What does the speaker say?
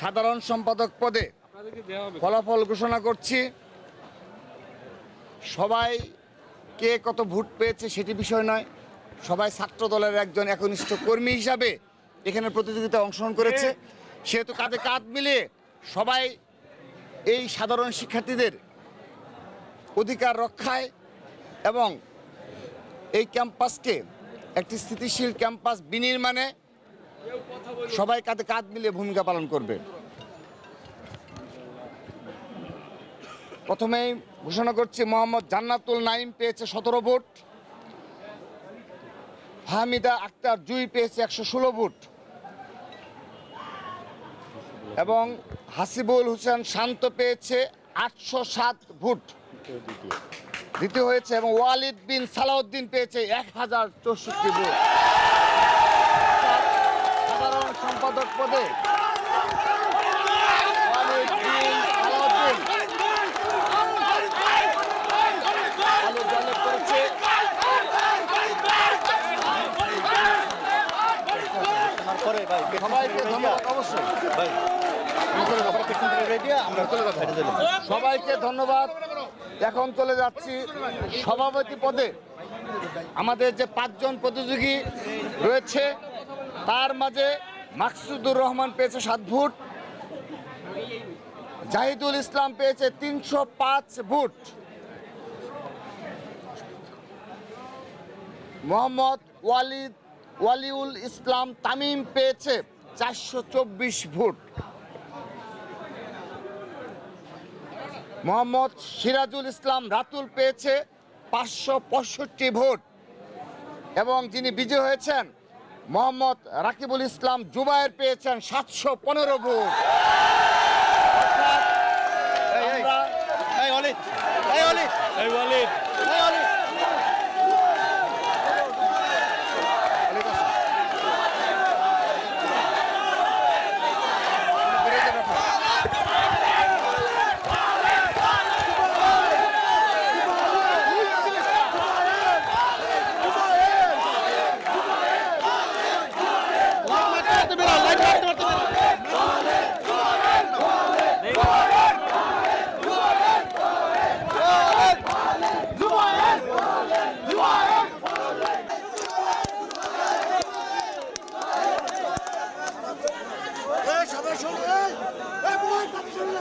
সাধারণ সম্পাদক পদে ফলাফল ঘোষণা করছি। সবাই কে কত ভোট পেয়েছে সেটি বিষয় নয়। সবাই ছাত্র দলের একজন একনিষ্ঠ কর্মী হিসাবে এখানে প্রতিযোগিতায় অংশগ্রহণ করেছে। সেহেতু কাঁধে কাঁধ মিলিয়ে সবাই এই সাধারণ শিক্ষার্থীদের অধিকার রক্ষায় এবং এই ক্যাম্পাসকে একটি স্থিতিশীল ক্যাম্পাস বিনির্মাণে সবাই কাঁধে কাঁধ মিলিয়ে ভূমিকা পালন করবে। প্রথমেই ঘোষণা করছি, মোহাম্মদ জান্নাতুল নাইম পেয়েছে সতেরো ভোট। হামিদা আক্তার জুই পেয়েছে একশো ষোলো ভোট। এবং হাসিবুল হোসেন শান্ত পেয়েছে আটশো সাত ভোট। দ্বিতীয় হয়েছে এবং ওয়ালিদ বিন সালাউদ্দিন পেয়েছে এক হাজার চৌষট্টি ভোট। পদে। ভাই ধন্যবাদ অবশ্যই। সবাইকে ধন্যবাদ। এখন চলে যাচ্ছি সভাপতি পদে। আমাদের যে পাঁচজন প্রতিযোগী রয়েছে তার মাঝে মাকসুদুর রহমান পেয়েছে সাত ভোট, জাহিদুল ইসলাম পেয়েছে তিনশো পাঁচ ভোট। মোহাম্মদ ওয়ালিদ ওয়ালিউল ইসলাম তামিম পেয়েছে চারশো চব্বিশ ভোট। মোহাম্মদ সিরাজুল ইসলাম রাতুল পেয়েছে পাঁচশো পঁয়ষট্টি ভোট এবং যিনি বিজয়ী হয়েছেন মোহাম্মদ রাকিবুল ইসলাম জুবায়ের পেয়েছেন সাতশো পনেরো ভোট এই অলিদ এই অলিদ এই অলিদ এই অলিদ এই সবাই শোনো এই বল কথা শুনলে